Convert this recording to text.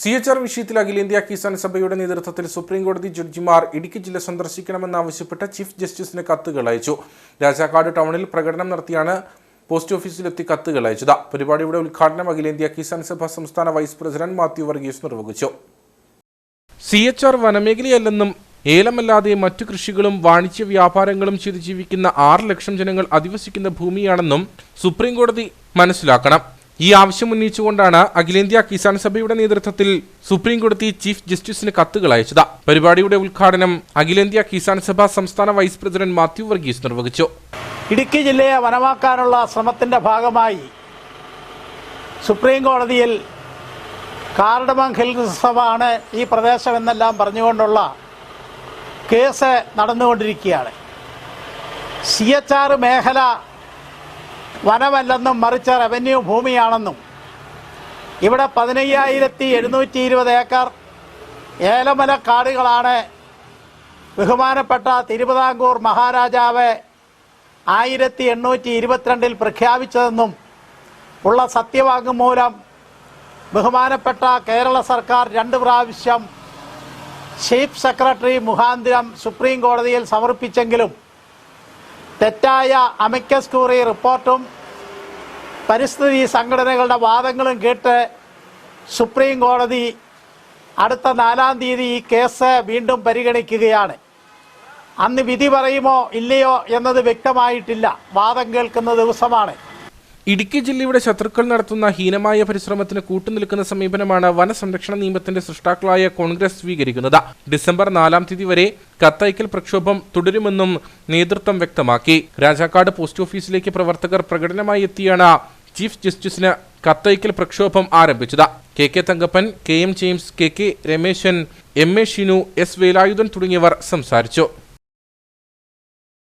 C H R വിഷയത്തിൽ അഖിലേന്ത്യാ കിസാൻ സഭയുടെ നേതൃത്വത്തിൽ സുപ്രീം കോടതി ജഡ്ജിമാർ ഇടുക്കി ജില്ല സന്ദർശിക്കണമെന്നാവശ്യപ്പെട്ട് ചീഫ് ജസ്റ്റിസിന് കത്തുകൾ അയച്ചു. രാജാക്കാട് ടൗണിൽ പ്രകടനം നടത്തിയാണ് പോസ്റ്റ് ഓഫീസിലെത്തി കത്തുകൾ അയച്ചത്. പരിപാടിയുടെ ഉദ്ഘാടനം അഖിലേന്ത്യാ കിസാൻ സഭ സംസ്ഥാന വൈസ് പ്രസിഡന്റ് മാത്യു വർഗീസ് നിർവഹിച്ചു. സി എച്ച് ആർ വനമേഖലയല്ലെന്നും ഏലമല്ലാതെ മറ്റു കൃഷികളും വാണിജ്യ വ്യാപാരങ്ങളും ചെയ്ത് ജീവിക്കുന്ന ആറ് ലക്ഷം ജനങ്ങൾ അധിവസിക്കുന്ന ഭൂമിയാണെന്നും സുപ്രീം കോടതി മനസ്സിലാക്കണം. ഈ ആവശ്യം ഉന്നയിച്ചുകൊണ്ടാണ് അഖിലേന്ത്യാ കിസാൻ സഭയുടെ നേതൃത്വത്തിൽ സുപ്രീം കോടതി ചീഫ് ജസ്റ്റിസിന് കത്തുകൾ അയച്ചത്. പരിപാടിയുടെ ഉദ്ഘാടനം അഖിലേന്ത്യാ കിസാൻ സഭ സംസ്ഥാന വൈസ് പ്രസിഡന്റ് മാത്യു വർഗീസ് നിർവഹിച്ചു. ഇടുക്കി ജില്ലയെ വനമാക്കാനുള്ള ശ്രമത്തിന്റെ ഭാഗമായി സുപ്രീം കോടതിയിൽ കാർഡമം ഹിൽസമാണ് ഈ പ്രദേശം എന്നെല്ലാം പറഞ്ഞുകൊണ്ടുള്ള കേസ് നടന്നുകൊണ്ടിരിക്കുകയാണ്. സി എച്ച് ആർ മേഖല വനമല്ലെന്നും മറിച്ച് റവന്യൂ ഭൂമിയാണെന്നും. ഇവിടെ പതിനയ്യായിരത്തി എഴുന്നൂറ്റി ഇരുപത് ഏക്കർ ഏലമല കാടുകളാണ്. ബഹുമാനപ്പെട്ട തിരുവിതാംകൂർ മഹാരാജാവ് ആയിരത്തി എണ്ണൂറ്റി ഇരുപത്തിരണ്ടിൽ പ്രഖ്യാപിച്ചതെന്നും ഉള്ള സത്യവാങ്മൂലം ബഹുമാനപ്പെട്ട കേരള സർക്കാർ രണ്ട് പ്രാവശ്യം ചീഫ് സെക്രട്ടറി മുഖാന്തിരം സുപ്രീം കോടതിയിൽ സമർപ്പിച്ചെങ്കിലും തെറ്റായ അമിക്കസ് ക്യൂറി റിപ്പോർട്ടും പരിസ്ഥിതി സംഘടനകളുടെ വാദങ്ങളും കേട്ട് സുപ്രീം കോടതി അടുത്ത നാലാം തീയതി ഈ കേസ് വീണ്ടും പരിഗണിക്കുകയാണ്. അന്ന് വിധി പറയുമോ ഇല്ലയോ എന്നത് വ്യക്തമായിട്ടില്ല. വാദം കേൾക്കുന്ന ദിവസമാണ്. ഇടുക്കി ജില്ലയുടെ ശത്രുക്കൾ നടത്തുന്ന ഹീനമായ പരിശ്രമത്തിന് കൂട്ടുനിൽക്കുന്ന സമീപനമാണ് വനസംരക്ഷണ നിയമത്തിന്റെ സൃഷ്ടാക്കളായ കോൺഗ്രസ് സ്വീകരിക്കുന്നത്. ഡിസംബർ നാലാം തീയതി വരെ കത്തയക്കൽ പ്രക്ഷോഭം തുടരുമെന്നും നേതൃത്വം വ്യക്തമാക്കി. രാജാക്കാട് പോസ്റ്റ് ഓഫീസിലേക്ക് പ്രവർത്തകർ പ്രകടനമായി എത്തിയാണ് ചീഫ് ജസ്റ്റിസിന് കത്തയക്കൽ പ്രക്ഷോഭം ആരംഭിച്ചത്. K K Thankappan K M James K K Rameshan M A Shinu S Velayudhan തുടങ്ങിയവർ സംസാരിച്ചു.